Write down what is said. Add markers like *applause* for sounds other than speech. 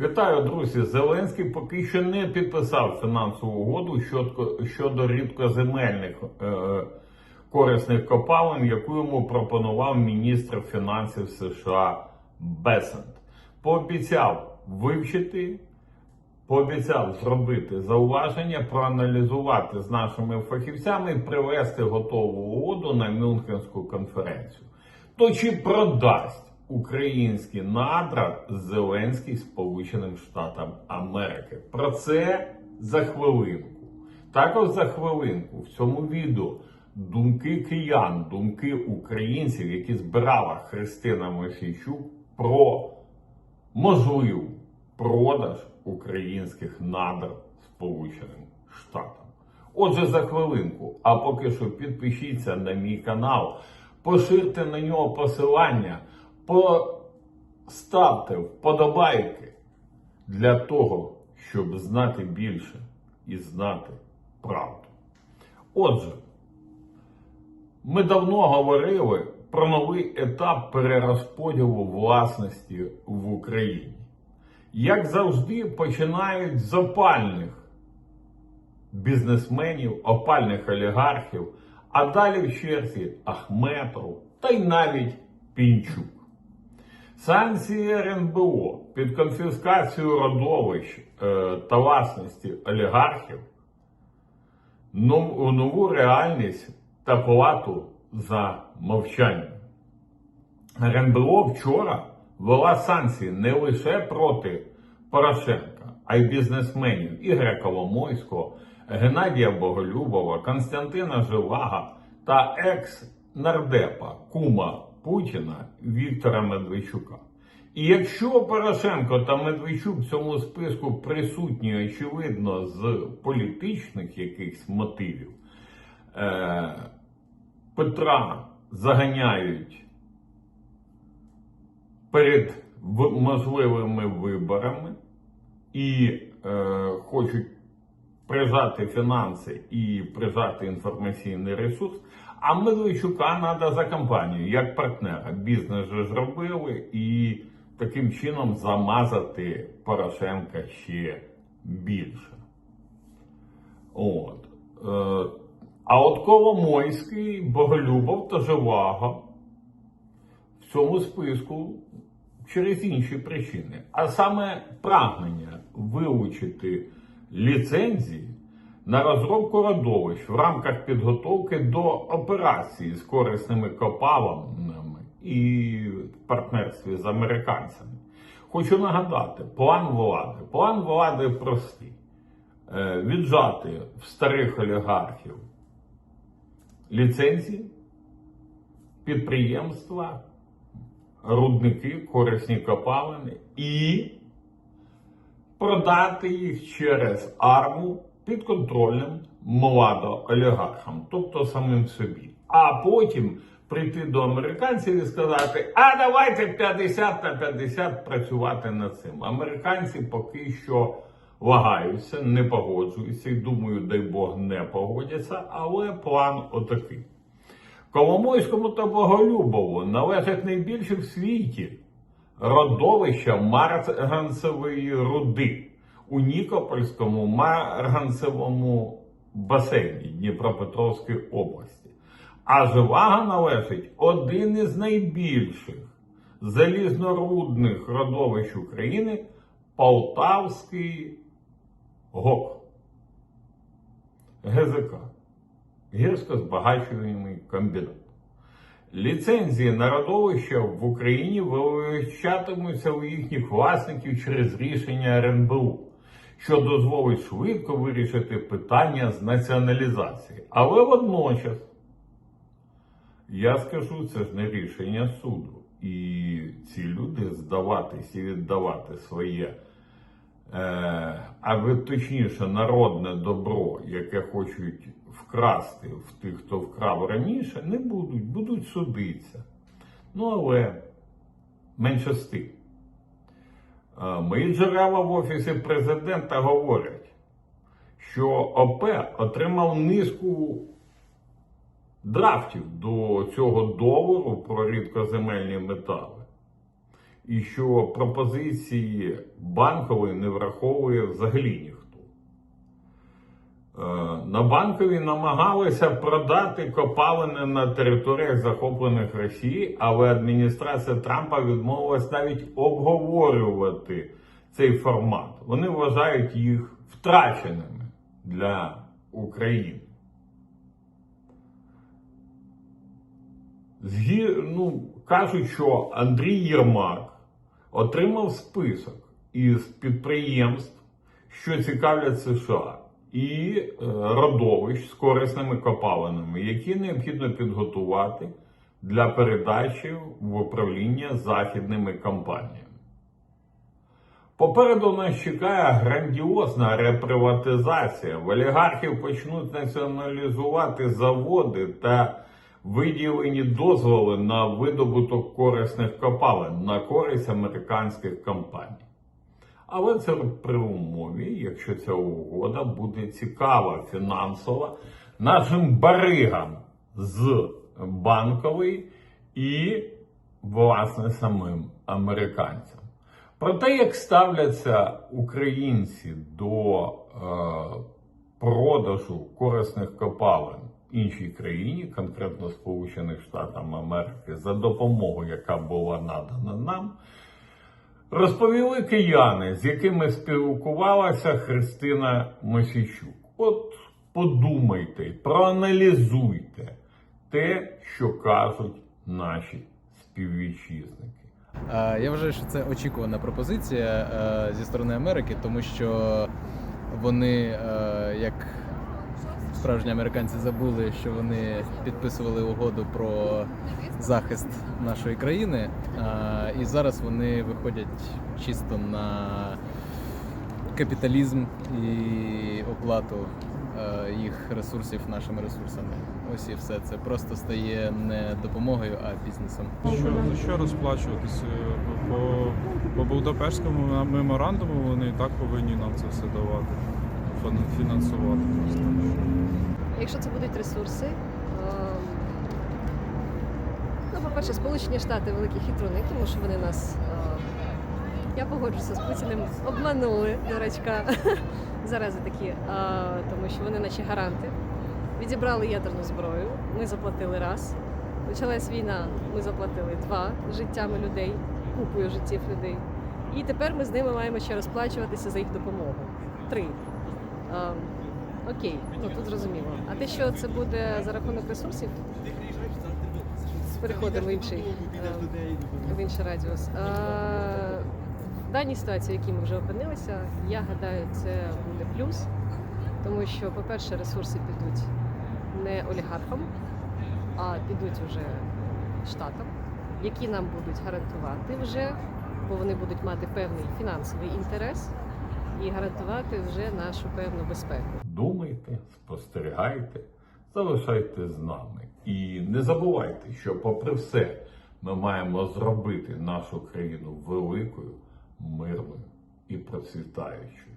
Вітаю, друзі! Зеленський поки що не підписав фінансову угоду щодо, рідкоземельних е, корисних копалин, яку йому пропонував міністр фінансів США Бесент. Пообіцяв вивчити, пообіцяв зробити зауваження, проаналізувати з нашими фахівцями і привести готову угоду на Мюнхенську конференцію. То чи продасть українські надра Зеленський Сполученим Штатам Америки? Про це за хвилинку. Також за хвилинку в цьому відео думки киян, думки українців, які збирала Христина Мосійчук про можливий продаж українських надр Сполученим Штатам. Отже, за хвилинку. А поки що підпишіться на мій канал, поширте на нього посилання, поставте вподобайки для того, щоб знати більше і знати правду. Отже, ми давно говорили про новий етап перерозподілу власності в Україні. Як завжди, починають з опальних бізнесменів, опальних олігархів, а далі в черзі Ахметов та й навіть Пінчук. Санкції РНБО під конфіскацію родовищ е, та власності олігархів нов- нову реальність та плату за мовчання. РНБО вчора ввела санкції не лише проти Порошенка, а й бізнесменів Ігоря Коломойського, Геннадія Боголюбова, Константина Живага та екс-нардепа кума Путіна Віктора Медведчука. І якщо Порошенко та Медведчук в цьому списку присутні, очевидно, з політичних якихось мотивів, е, Петра заганяють перед можливими виборами і е, хочуть прижати фінанси і прижати інформаційний ресурс. А Медведчука треба за компанію, як партнера. Бізнес же ж робили і таким чином замазати Порошенка ще більше. От. Е, а от Коломойський, Боголюбов та Живаго в цьому списку через інші причини. А саме прагнення вилучити ліцензії на розробку родовищ в рамках підготовки до операції з корисними копалинами і в партнерстві з американцями. Хочу нагадати, план влади. План влади простий. Е, Віджати в старих олігархів ліцензії, підприємства, рудники, корисні копалини і продати їх через арму підконтрольним младоолігархам, тобто самим собі. А потім прийти до американців і сказати: а давайте 50 на 50 працювати над цим. Американці поки що вагаються, не погоджуються і думаю, дай Бог не погодяться, але план отакий. Коломойському та Боголюбову належать найбільше в світі родовища марганцевої руди у Нікопольському марганцевому басейні Дніпропетровської області. А Живага належить один із найбільших залізнорудних родовищ України Полтавський ГОК. ГЗК гірсько-збагачувальний комбінат. Ліцензії на родовища в Україні вилучатимуться у їхніх власників через рішення РНБУ, що дозволить швидко вирішити питання з націоналізації. Але водночас, я скажу, це ж не рішення суду. І ці люди здаватись і віддавати своє е, а точніше народне добро, яке хочуть вкрасти в тих, хто вкрав раніше, не будуть, будуть судитися. Ну, але менше з тим. Мої джерела в Офісі президента говорять, що ОП отримав низку драфтів до цього договору про рідкоземельні метали. і що пропозиції банкової не враховує взагалі ніхто. На банкові намагалися продати копалини на територіях, захоплених Росії, але адміністрація Трампа відмовилась навіть обговорювати цей формат. Вони вважають їх втраченими для України. Згі... Ну, кажуть, що Андрій Єрмак отримав список із підприємств, що цікавлять США, і е, родовищ з корисними копалинами, які необхідно підготувати для передачі в управління західними компаніями. Попереду нас чекає грандіозна реприватизація. В олігархів почнуть націоналізувати заводи та виділені дозволи на видобуток корисних копалин на користь американських компаній. Але це при умові, якщо ця угода буде цікава фінансово нашим баригам з банкової і, власне, самим американцям. Про те, як ставляться українці до е, продажу корисних копалин іншій країні, конкретно Сполучених Штатів Америки, за допомогою, яка була надана нам, розповіли кияни, з якими спілкувалася Христина Мосійчук. От подумайте, проаналізуйте те, що кажуть наші співвітчизники. Я вважаю, що це очікувана пропозиція е, зі сторони Америки, тому що вони, е, як справжні американці, забули, що вони підписували угоду про захист нашої країни, і зараз вони виходять чисто на капіталізм і оплату е, їх ресурсів нашими ресурсами. Ось і все. Це просто стає не допомогою, а бізнесом. Що, за що розплачуватись? Е, По, по Будапештському меморандуму вони і так повинні нам це все давати, фін- фінансувати. Якщо це будуть ресурси, по-перше, Сполучені Штати великі хитруни, тому що вони нас, ем, я погоджуся з Путіним, обманули, дурачка, *laughs* зарази такі, е, тому що вони наші гаранти. Відібрали ядерну зброю, ми заплатили раз. Почалась війна, ми заплатили два життями людей, купою життів людей. І тепер ми з ними маємо ще розплачуватися за їх допомогу. Три. Ем, Окей, ну тут зрозуміло. А те, що це буде за рахунок ресурсів, переходимо в інший, е, в інший радіус. Е, В даній ситуації, в якій ми вже опинилися, я гадаю, це буде плюс, тому що, по-перше, ресурси підуть не олігархам, а підуть вже штатам, які нам будуть гарантувати вже, бо вони будуть мати певний фінансовий інтерес і гарантувати вже нашу певну безпеку. Думайте, спостерігайте, залишайте з нами. І не забувайте, що, попри все, ми маємо зробити нашу країну великою, мирною і процвітаючою.